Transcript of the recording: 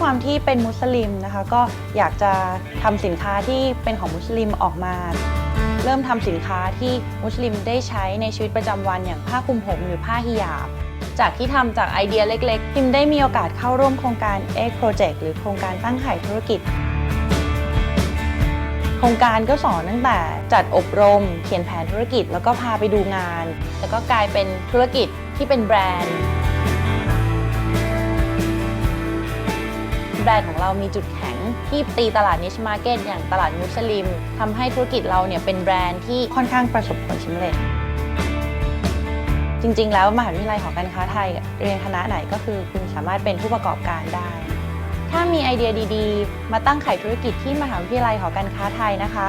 ความที่เป็นมุสลิมนะคะ ก็อยากจะทำสินค้าที่เป็นของมุสลิมออกมา เริ่มทำสินค้าที่มุสลิมได้ใช้ในชีวิตประจำวันอย่างผ้าคลุมผมหรือผ้าฮิญาบ จากที่ทำจากไอเดียเล็กๆพิมได้มีโอกาสเข้าร่วมโครงการ Egg Project หรือโครงการตั้งไข่ธุรกิจโครงการก็สอนตั้งแต่จัดอบรม เขียนแผนธุรกิจ แล้วก็พาไปดูงาน แล้วก็กลายเป็นธุรกิจที่เป็นแบรนด์ แบรนด์ของเรามีจุดแข็ง ที่ตีตลาดนิชมาร์เก็ตอย่างตลาดมุสลิมทำให้ธุรกิจเราเนี่ยเป็นแบรนด์ที่ค่อนข้างประสบผลสำเร็จ จริง ๆ แล้วมหาวิทยาลัยหอการค้าไทย เรียนคณะไหนก็คือคุณสามารถเป็นผู้ประกอบการได้ ถ้ามีไอเดียดี ๆ มาตั้งขายธุรกิจที่มหาวิทยาลัยหอการค้าไทยนะคะ